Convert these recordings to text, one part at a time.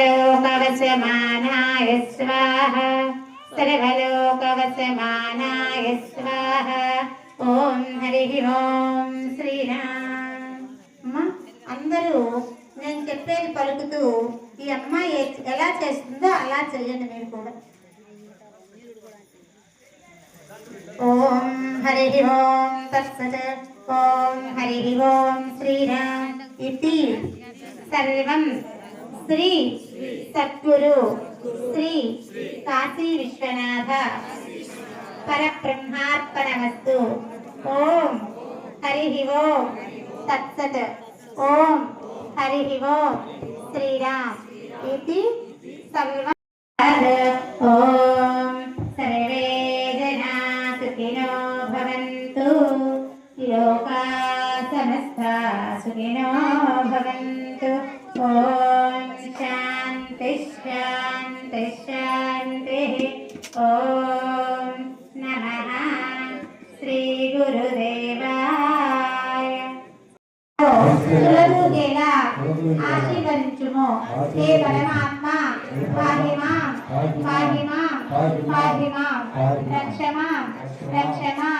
లోకవశమానాయ స్వాహ సర్వలోకవశమానాయ స్వాహ ఓం హరి ఓం శ్రీరామ్ అందరూ నేను చెప్పేది పలుకుతూ ఈ అమ్మాయి ఎలా చేస్తుందో అలా చెయ్యండి మీరు కూడా ఓం హరి ఓం తత్సత్ ఓం హరి ఓం శ్రీరామ్ ఇది సర్వం శ్రీ సద్గురు శ్రీ కాశీ విశ్వనాథ. పరబ్రహ్మార్పణమస్తు. ఓం హరి ఓం తత్సత్. ఓం హరి ఓం శ్రీరామ్. ఇది సర్వ ఓం సర్వే జనా సుఖినో భవంతు. లోకా సమస్త సుఖినో భవంతు. ఓం శాంతి శాంతి ఓం నమ శ్రీ గురుదేవాయ. సులభుగేలా ఆశీర్వదించుము. హే పరమాత్మ పాహిమా పాహిమా పాహిమా రక్షమా రక్షమా రక్షమా.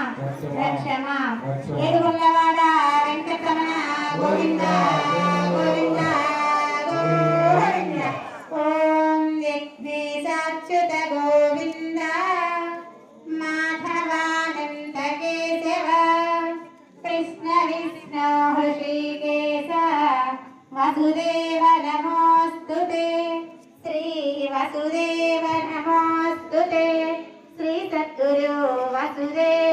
రక్ష మాం రక్ష మాం వెంకటరమణ గోవింద. जगदीशाच्युत गोविन्द माधवानन्द केशव कृष्ण विष्णो हृषिकेश वसुदेव नमोऽस्तु ते श्रीवसुदेव नमोऽस्तु ते श्रीसद्गुरु वसुदेव